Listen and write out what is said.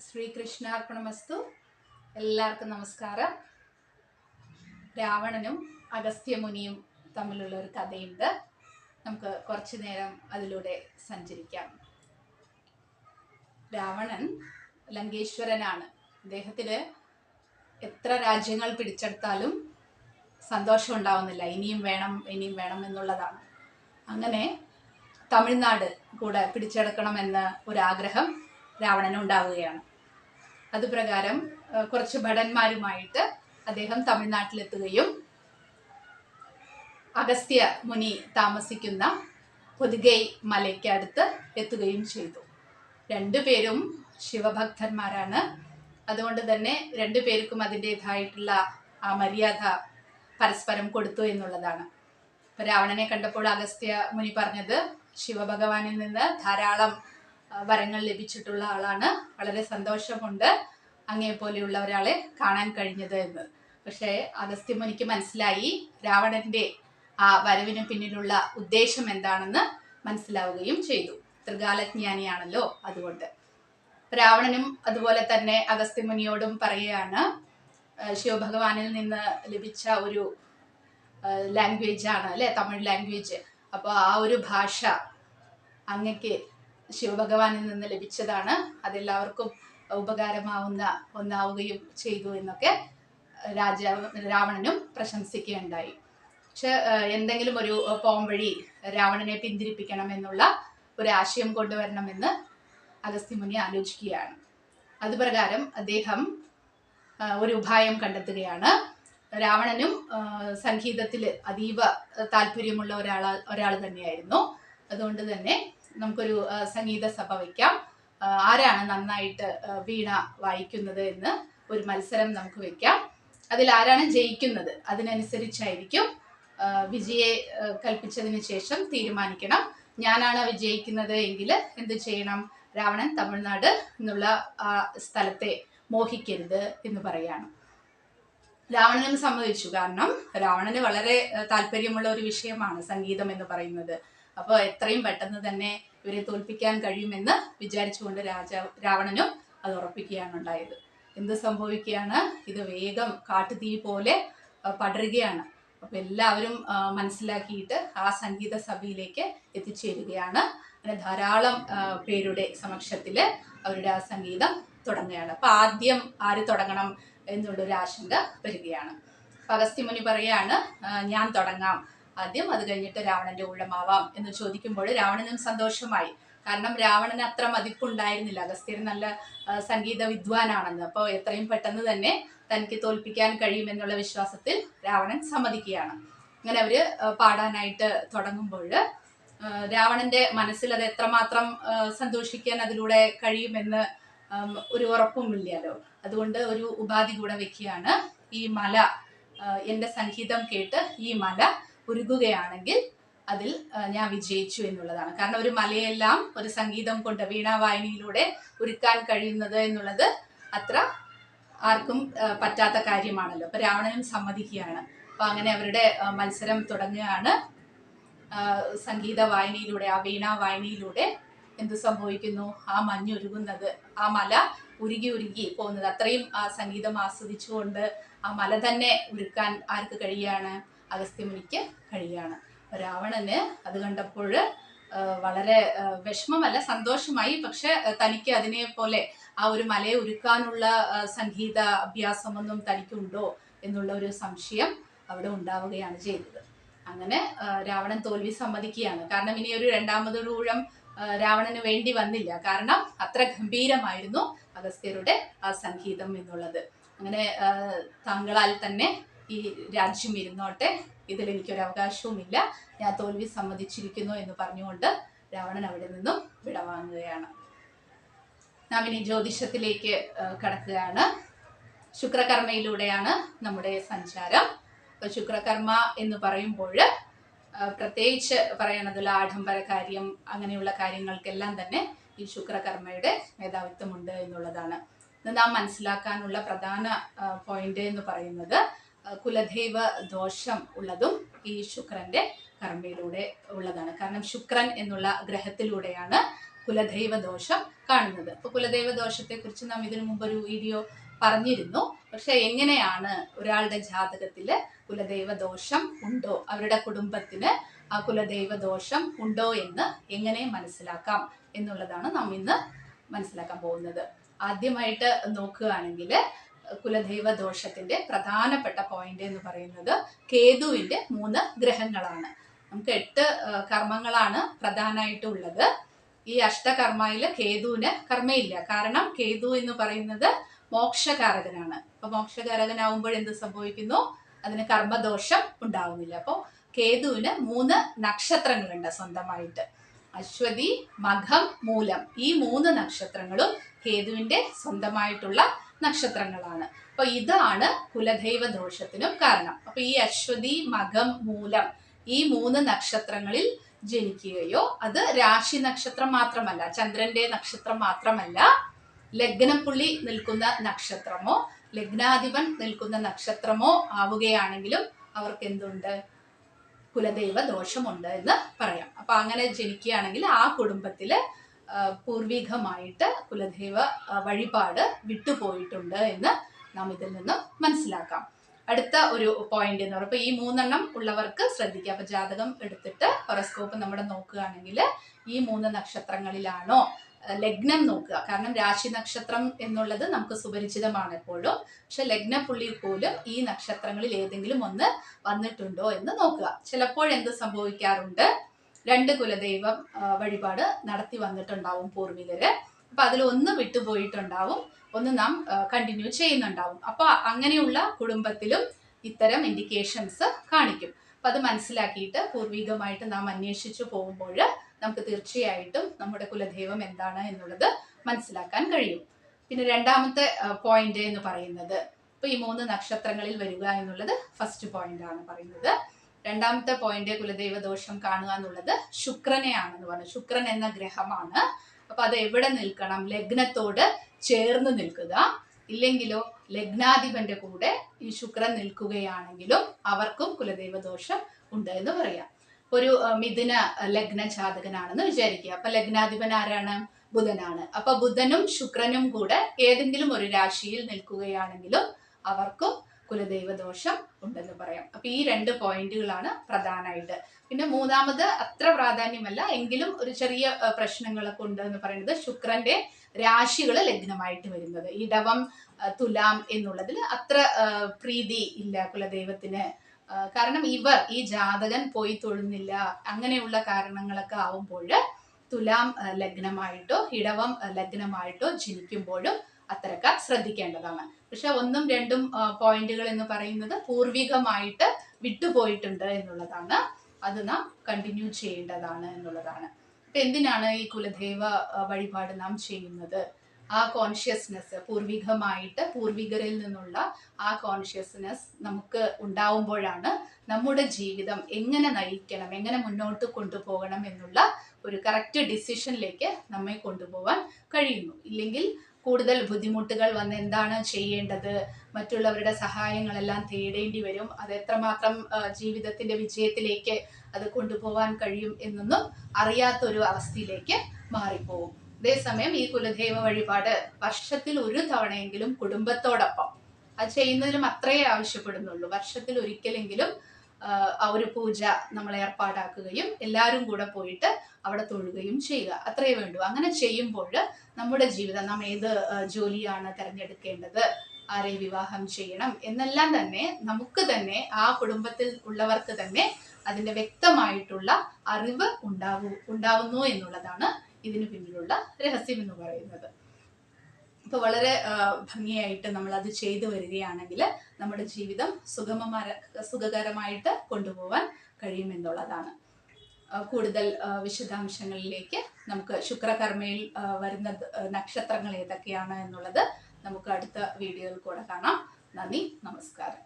ശ്രീകൃഷ്ണാർപ്പണമസ്തു. എല്ലാവർക്കും നമസ്കാരം. രാവണനും അഗസ്ത്യമുനിയും തമ്മിലുള്ള ഒരു കഥയുണ്ട്. നമുക്ക് കുറച്ചു നേരം അതിലൂടെ സഞ്ചരിക്കാം. രാവണൻ ലങ്കേശ്വരനാണ്. അദ്ദേഹത്തിന് എത്ര രാജ്യങ്ങൾ പിടിച്ചെടുത്താലും സന്തോഷം ഉണ്ടാവുന്നില്ല. ഇനിയും വേണം ഇനിയും വേണം എന്നുള്ളതാണ്. അങ്ങനെ തമിഴ്നാട് കൂടെ പിടിച്ചെടുക്കണമെന്ന് ഒരാഗ്രഹം. രാവണന് ഉണ്ടാവുകയാണ്. അതുപ്രകാരം കുറച്ച് ഭടന്മാരുമായിട്ട് അദ്ദേഹം തമിഴ്നാട്ടിലെത്തുകയും അഗസ്ത്യ മുനി താമസിക്കുന്ന പുതുകൈ മലയ്ക്കടുത്ത് എത്തുകയും ചെയ്തു. രണ്ടുപേരും ശിവഭക്തന്മാരാണ്. അതുകൊണ്ട് തന്നെ രണ്ടുപേർക്കും അതിന്റെതായിട്ടുള്ള ആ മര്യാദ പരസ്പരം കൊടുത്തു എന്നുള്ളതാണ്. രാവണനെ കണ്ടപ്പോൾ അഗസ്ത്യ മുനി പറഞ്ഞത് ശിവഭഗവാനിൽ നിന്ന് ധാരാളം വരങ്ങൾ ലഭിച്ചിട്ടുള്ള ആളാണ്. വളരെ സന്തോഷമുണ്ട് അങ്ങേ പോലെയുള്ള ഒരാളെ കാണാൻ കഴിഞ്ഞത് എന്ന്. പക്ഷേ അഗസ്ത്യം മുനിക്ക് മനസ്സിലായി. രാവണന്റെ ആ വരവിന് പിന്നിലുള്ള ഉദ്ദേശം എന്താണെന്ന് മനസ്സിലാവുകയും ചെയ്തു. ത്രികാലജ്ഞാനിയാണല്ലോ അതുകൊണ്ട്. രാവണനും അതുപോലെ തന്നെ അഗസ്ത്യമുനിയോടും പറയുകയാണ് ശിവഭഗവാനിൽ നിന്ന് ലഭിച്ച ഒരു ലാംഗ്വേജ് ആണ് അല്ലെ? തമിഴ് ലാംഗ്വേജ് അപ്പോൾ ആ ഒരു ഭാഷ അങ്ങക്ക് ശിവഭഗവാനിൽ നിന്ന് ലഭിച്ചതാണ്. അതെല്ലാവർക്കും ഉപകാരമാവുന്ന ഒന്നാവുകയും ചെയ്തു എന്നൊക്കെ രാജാവ് രാവണനും പ്രശംസിക്കുകയുണ്ടായി. പക്ഷെ എന്തെങ്കിലും ഒരു പോം വഴി രാവണനെ പിന്തിരിപ്പിക്കണം എന്നുള്ള ഒരു ആശയം കൊണ്ടുവരണമെന്ന് അഗസ്ത്യമുനി ആലോചിക്കുകയാണ്. അതുപ്രകാരം അദ്ദേഹം ഒരു ഉപായം കണ്ടെത്തുകയാണ്. രാവണനും സംഗീതത്തിൽ അതീവ താല്പര്യമുള്ള ഒരാൾ ഒരാൾ തന്നെയായിരുന്നു. അതുകൊണ്ട് തന്നെ നമുക്കൊരു സംഗീത സഭ വയ്ക്കാം ആരാണ് നന്നായിട്ട് വീണ വായിക്കുന്നത് എന്ന് ഒരു മത്സരം നമുക്ക് വെക്കാം. അതിൽ ആരാണ് ജയിക്കുന്നത്? അതിനനുസരിച്ചായിരിക്കും വിജയെ കൽപ്പിച്ചതിന് ശേഷം തീരുമാനിക്കണം. ഞാനാണ് വിജയിക്കുന്നത് എങ്കിൽ എന്ത് ചെയ്യണം? രാവണൻ തമിഴ്നാട് എന്നുള്ള ആ സ്ഥലത്തെ മോഹിക്കരുത് എന്ന് പറയാണ്. രാവണനും സമ്മതിച്ചു. കാരണം രാവണന് വളരെ താല്പര്യമുള്ള ഒരു വിഷയമാണ് സംഗീതം എന്ന് പറയുന്നത്. അപ്പോൾ എത്രയും പെട്ടെന്ന് തന്നെ ഇവരെ തോൽപ്പിക്കാൻ കഴിയുമെന്ന് വിചാരിച്ചുകൊണ്ട് രാജ രാവണനും അത് ഉറപ്പിക്കുകയാണ് ഉണ്ടായത് എന്ത് സംഭവിക്കുകയാണ്? ഇത് വേഗം കാട്ടുതീ പോലെ പടരുകയാണ്. അപ്പോൾ എല്ലാവരും മനസ്സിലാക്കിയിട്ട് ആ സംഗീത സഭയിലേക്ക് എത്തിച്ചേരുകയാണ്. അങ്ങനെ ധാരാളം പേരുടെ സമക്ഷത്തിൽ അവരുടെ ആ സംഗീതം തുടങ്ങുകയാണ്. അപ്പൊ ആദ്യം ആര് തുടങ്ങണം എന്നുള്ളൊരു ആശങ്ക വരികയാണ്. അപ്പൊ അഗസ്ത്യമുനി പറയാണ് ഞാൻ തുടങ്ങാം. ആദ്യം അത് കഴിഞ്ഞിട്ട് രാവണന്റെ ഊഴമാവാം എന്ന് ചോദിക്കുമ്പോൾ രാവണനും സന്തോഷമായി. കാരണം രാവണന് അത്ര മതിപ്പുണ്ടായിരുന്നില്ല. അഗസ്ത്യൻ നല്ല സംഗീത വിദ്വാനാണെന്ന്. അപ്പോൾ എത്രയും പെട്ടെന്ന് തന്നെ തനിക്ക് തോൽപ്പിക്കാൻ കഴിയുമെന്നുള്ള വിശ്വാസത്തിൽ രാവണൻ സമ്മതിക്കുകയാണ്. അങ്ങനെ അവർ പാടാനായിട്ട് തുടങ്ങുമ്പോൾ രാവണന്റെ മനസ്സിൽ അത് എത്രമാത്രം സന്തോഷിക്കാൻ അതിലൂടെ കഴിയുമെന്ന് ഒരു ഉറപ്പും ഇല്ലല്ലോ അതുകൊണ്ട് ഒരു ഉപാധി കൂടെ വെക്കുകയാണ് ഈ മല. എന്റെ സംഗീതം കേട്ട് ഈ മല ഉരുകുകയാണെങ്കിൽ അതിൽ ഞാൻ വിജയിച്ചു എന്നുള്ളതാണ്. കാരണം ഒരു മലയെല്ലാം ഒരു സംഗീതം കൊണ്ട് വീണാവായനയിലൂടെ ഉരുക്കാൻ കഴിയുന്നത് എന്നുള്ളത് അത്ര ആർക്കും പറ്റാത്ത കാര്യമാണല്ലോ. അപ്പൊ രാവണനും സമ്മതിക്കുകയാണ്. അപ്പൊ അങ്ങനെ അവരുടെ മത്സരം തുടങ്ങുകയാണ്. സംഗീത വായനയിലൂടെ ആ വീണ വായനയിലൂടെ എന്ത് സംഭവിക്കുന്നു? ആ മഞ്ഞുരുകുന്നത് ആ മല ഉരുകി ഉരുകി പോകുന്നത്. അത്രയും ആ സംഗീതം ആസ്വദിച്ചുകൊണ്ട് ആ മല തന്നെ ഉരുക്കാൻ ആർക്ക് കഴിയാണ്? അഗസ്ത്യമുനിക്ക് കഴിയാണ്. രാവണന് അത് കണ്ടപ്പോൾ വളരെ വിഷമമല്ല സന്തോഷമായി. പക്ഷെ തനിക്ക് അതിനെ പോലെ ആ ഒരു മലയെ ഉരുക്കാനുള്ള ആ, സംഗീത അഭ്യാസമൊന്നും തനിക്കുണ്ടോ എന്നുള്ള ഒരു സംശയം അവിടെ ഉണ്ടാവുകയാണ് ചെയ്തത്. അങ്ങനെ രാവണൻ തോൽവി സമ്മതിക്കുകയാണ്. കാരണം ഇനി ഒരു രണ്ടാമതൊരു ഊഴം രാവണന് വേണ്ടി വന്നില്ല. കാരണം അത്ര ഗംഭീരമായിരുന്നു അഗസ്ത്യരുടെ ആ സംഗീതം എന്നുള്ളത്. അങ്ങനെ താങ്കളാൽ തന്നെ ഈ രാജ്യം ഇരുന്നോട്ടെ. ഇതിൽ എനിക്കൊരു അവകാശവുമില്ല. ഞാൻ തോൽവി സമ്മതിച്ചിരിക്കുന്നു എന്ന് പറഞ്ഞുകൊണ്ട് രാവണൻ അവിടെ നിന്നും വിടവാങ്ങുകയാണ്. നാം ഇനി ജ്യോതിഷത്തിലേക്ക് കടക്കുകയാണ്. ശുക്രകർമ്മയിലൂടെയാണ് നമ്മുടെ സഞ്ചാരം. അപ്പൊ ശുക്രകർമ്മ എന്ന് പറയുമ്പോൾ പ്രത്യേകിച്ച് പറയണതിൽ ആഡംബര കാര്യം അങ്ങനെയുള്ള കാര്യങ്ങൾക്കെല്ലാം തന്നെ ഈ ശുക്രകർമ്മയുടെ മേധാവിത്വമുണ്ട് എന്നുള്ളതാണ്. ഇത് നാം മനസ്സിലാക്കാനുള്ള പ്രധാന പോയിന്റ് എന്ന് പറയുന്നത് കുലദൈവ ദോഷം ഉള്ളതും ഈ ശുക്രന്റെ കർമ്മയിലൂടെ ഉള്ളതാണ്. കാരണം ശുക്രൻ എന്നുള്ള ഗ്രഹത്തിലൂടെയാണ് കുലദൈവ ദോഷം കാണുന്നത്. അപ്പൊ കുലദൈവ ദോഷത്തെ കുറിച്ച് നാം ഇതിനു മുമ്പ് ഒരു വീഡിയോ പറഞ്ഞിരുന്നു. പക്ഷെ എങ്ങനെയാണ് ഒരാളുടെ ജാതകത്തിൽ കുലദൈവ ദോഷം ഉണ്ടോ? അവരുടെ കുടുംബത്തിന് ആ കുലദൈവ ദോഷം ഉണ്ടോ എന്ന് എങ്ങനെ മനസ്സിലാക്കാം എന്നുള്ളതാണ് നാം ഇന്ന് മനസ്സിലാക്കാൻ പോകുന്നത്. ആദ്യമായിട്ട് നോക്കുകയാണെങ്കിൽ കുലദൈവ ദോഷത്തിന്റെ പ്രധാനപ്പെട്ട പോയിന്റ് എന്ന് പറയുന്നത് കേതുവിന്റെ മൂന്ന് ഗ്രഹങ്ങളാണ്. നമുക്ക് എട്ട് കർമ്മങ്ങളാണ് പ്രധാനമായിട്ടും ഉള്ളത്. ഈ അഷ്ടകർമ്മയിൽ കേതുവിന് കർമ്മയില്ല. കാരണം കേതു എന്ന് പറയുന്നത് മോക്ഷകാരകനാണ്. അപ്പൊ മോക്ഷകാരകനാവുമ്പോൾ എന്ത് സംഭവിക്കുന്നു? അതിന് കർമ്മദോഷം ഉണ്ടാവുന്നില്ല. അപ്പോൾ കേതുവിന് മൂന്ന് നക്ഷത്രങ്ങളുണ്ട് സ്വന്തമായിട്ട്. അശ്വതി മഖം മൂലം. ഈ മൂന്ന് നക്ഷത്രങ്ങളും കേതുവിന്റെ സ്വന്തമായിട്ടുള്ള നക്ഷത്രങ്ങളാണ്. അപ്പൊ ഇതാണ് കുലദൈവ ദോഷത്തിനും കാരണം. അപ്പൊ ഈ അശ്വതി മകം മൂലം ഈ മൂന്ന് നക്ഷത്രങ്ങളിൽ ജനിക്കുകയോ അത് രാശി നക്ഷത്രം മാത്രമല്ല ചന്ദ്രന്റെ നക്ഷത്രം മാത്രമല്ല ലഗ്നപ്പുള്ളി നിൽക്കുന്ന നക്ഷത്രമോ ലഗ്നാധിപൻ നിൽക്കുന്ന നക്ഷത്രമോ ആവുകയാണെങ്കിലും അവർക്ക് എന്തുണ്ട്? കുലദൈവ ദോഷമുണ്ട് എന്ന് പറയാം. അപ്പൊ അങ്ങനെ ജനിക്കുകയാണെങ്കിൽ ആ കുടുംബത്തിൽ പൂർവികമായിട്ട് കുലദേവ വഴിപാട് വിട്ടുപോയിട്ടുണ്ട് എന്ന് നാം ഇതിൽ നിന്നും മനസ്സിലാക്കാം. അടുത്ത ഒരു പോയിന്റ് എന്ന് പറയുമ്പോൾ ഈ മൂന്നെണ്ണം ഉള്ളവർക്ക് ശ്രദ്ധിക്കുക. അപ്പൊ ജാതകം എടുത്തിട്ട് ഹൊറസ്കോപ്പ് നമ്മുടെ നോക്കുകയാണെങ്കിൽ ഈ മൂന്ന് നക്ഷത്രങ്ങളിലാണോ ലഗ്നം നോക്കുക. കാരണം രാശി നക്ഷത്രം എന്നുള്ളത് നമുക്ക് സുപരിചിതമാണ് എപ്പോഴും. പക്ഷെ ലഗ്ന പുള്ളി പോലും ഈ നക്ഷത്രങ്ങളിൽ ഏതെങ്കിലും ഒന്ന് വന്നിട്ടുണ്ടോ എന്ന് നോക്കുക. ചിലപ്പോൾ എന്ത് സംഭവിക്കാറുണ്ട്? രണ്ട് കുലദൈവം വഴിപാട് നടത്തി വന്നിട്ടുണ്ടാവും പൂർവികര്. അപ്പൊ അതിൽ ഒന്ന് വിട്ടുപോയിട്ടുണ്ടാവും ഒന്ന് നാം കണ്ടിന്യൂ ചെയ്യുന്നുണ്ടാവും. അപ്പൊ അങ്ങനെയുള്ള കുടുംബത്തിലും ഇത്തരം ഇൻഡിക്കേഷൻസ് കാണിക്കും. അപ്പൊ അത് മനസ്സിലാക്കിയിട്ട് പൂർവികമായിട്ട് നാം അന്വേഷിച്ചു പോകുമ്പോൾ നമുക്ക് തീർച്ചയായിട്ടും നമ്മുടെ കുലദൈവം എന്താണ് എന്നുള്ളത് മനസ്സിലാക്കാൻ കഴിയും. പിന്നെ രണ്ടാമത്തെ പോയിന്റ് എന്ന് പറയുന്നത് ഇപ്പൊ ഈ മൂന്ന് നക്ഷത്രങ്ങളിൽ വരിക എന്നുള്ളത് ഫസ്റ്റ് പോയിന്റ് ആണ് പറയുന്നത്. രണ്ടാമത്തെ പോയിന്റ് കുലദൈവ ദോഷം കാണുക എന്നുള്ളത് ശുക്രനെയാണെന്ന് പറഞ്ഞു. ശുക്രൻ എന്ന ഗ്രഹമാണ്. അപ്പൊ അത് എവിടെ നിൽക്കണം? ലഗ്നത്തോട് ചേർന്ന് നിൽക്കുക. ഇല്ലെങ്കിലോ ലഗ്നാധിപന്റെ കൂടെ ഈ ശുക്രൻ നിൽക്കുകയാണെങ്കിലും അവർക്കും കുലദൈവ ദോഷം ഉണ്ട് എന്ന് പറയാം. ഒരു മിഥുന ലഗ്ന ജാതകനാണെന്ന് വിചാരിക്കുക. അപ്പൊ ലഗ്നാധിപൻ ആരാണ്? ബുധനാണ്. അപ്പൊ ബുധനും ശുക്രനും കൂടെ ഏതെങ്കിലും ഒരു രാശിയിൽ നിൽക്കുകയാണെങ്കിലും അവർക്കും കുലദൈവ ദോഷം ഉണ്ടെന്ന് പറയാം. അപ്പൊ ഈ രണ്ട് പോയിന്റുകളാണ് പ്രധാനമായിട്ട് പിന്നെ മൂന്നാമത് അത്ര പ്രാധാന്യമല്ല എങ്കിലും ഒരു ചെറിയ പ്രശ്നങ്ങളൊക്കെ ഉണ്ട് എന്ന് പറയുന്നത് ശുക്രന്റെ രാശികൾ ലഗ്നമായിട്ട് വരുന്നത്. ഇടവം തുലാം എന്നുള്ളതിൽ അത്ര പ്രീതി ഇല്ല കുലദൈവത്തിന്. കാരണം ഇവർ ഈ ജാതകൻ പോയി തൊഴുന്നില്ല അങ്ങനെയുള്ള കാരണങ്ങളൊക്കെ ആവുമ്പോൾ തുലാം ലഗ്നമായിട്ടോ ഇടവം ലഗ്നമായിട്ടോ ജനിക്കുമ്പോഴും അത്തരക്കാർ ശ്രദ്ധിക്കേണ്ടതാണ്. പക്ഷെ ഒന്നും രണ്ടും പോയിന്റുകൾ എന്ന് പറയുന്നത് പൂർവികമായിട്ട് വിട്ടുപോയിട്ടുണ്ട് എന്നുള്ളതാണ്. അത് നാം കണ്ടിന്യൂ ചെയ്യേണ്ടതാണ് എന്നുള്ളതാണ്. അപ്പൊ എന്തിനാണ് ഈ കുലദേവ വഴിപാട് നാം ചെയ്യുന്നത്? ആ കോൺഷ്യസ്നെസ് പൂർവികമായിട്ട് പൂർവികരിൽ നിന്നുള്ള ആ കോൺഷ്യസ്നെസ് നമുക്ക് ഉണ്ടാവുമ്പോഴാണ് നമ്മുടെ ജീവിതം എങ്ങനെ നയിക്കണം എങ്ങനെ മുന്നോട്ട് കൊണ്ടുപോകണം എന്നുള്ള ഒരു കറക്റ്റ് ഡിസിഷനിലേക്ക് നമ്മെ കൊണ്ടുപോകാൻ കഴിയുന്നു. ഇല്ലെങ്കിൽ കൂടുതൽ ബുദ്ധിമുട്ടുകൾ വന്ന് എന്താണ് ചെയ്യേണ്ടത്? മറ്റുള്ളവരുടെ സഹായങ്ങളെല്ലാം തേടേണ്ടി വരും. അത് എത്രമാത്രം ജീവിതത്തിന്റെ വിജയത്തിലേക്ക് അത് കൊണ്ടുപോകാൻ കഴിയും എന്നൊന്നും അറിയാത്തൊരു അവസ്ഥയിലേക്ക് മാറിപ്പോകും അതേസമയം ഈ കുലദൈവ വഴിപാട് വർഷത്തിൽ ഒരു തവണയെങ്കിലും കുടുംബത്തോടൊപ്പം അത് ചെയ്യുന്നതിലും അത്രയേ ആവശ്യപ്പെടുന്നുള്ളൂ. വർഷത്തിൽ ഒരിക്കലെങ്കിലും ആ ഒരു പൂജ നമ്മൾ ഏർപ്പാടാക്കുകയും എല്ലാവരും കൂടെ പോയിട്ട് അവിടെ തൊഴുകയും ചെയ്യുക. അത്രയേ വേണ്ടൂ. അങ്ങനെ ചെയ്യുമ്പോൾ നമ്മുടെ ജീവിതം നാം ഏത് ജോലിയാണ് തിരഞ്ഞെടുക്കേണ്ടത്? ആരെ വിവാഹം ചെയ്യണം? എന്നെല്ലാം തന്നെ നമുക്ക് തന്നെ ആ കുടുംബത്തിൽ ഉള്ളവർക്ക് തന്നെ അതിന്റെ വ്യക്തമായിട്ടുള്ള അറിവ് ഉണ്ടാവൂ ഉണ്ടാവുന്നു എന്നുള്ളതാണ് ഇതിന് പിന്നിലുള്ള രഹസ്യം എന്ന് പറയുന്നത്. ഇപ്പൊ വളരെ ഭംഗിയായിട്ട് നമ്മൾ അത് ചെയ്തു വരികയാണെങ്കിൽ നമ്മുടെ ജീവിതം സുഗമമായ സുഖകരമായിട്ട് കൊണ്ടുപോകാൻ കഴിയുമെന്നുള്ളതാണ്. കൂടുതൽ വിശദാംശങ്ങളിലേക്ക് നമുക്ക് ശുക്രകർമ്മയിൽ വരുന്ന നക്ഷത്രങ്ങൾ ഏതൊക്കെയാണ് എന്നുള്ളത് നമുക്ക് അടുത്ത വീഡിയോയിൽ കൂടെ കാണാം. നന്ദി നമസ്കാരം.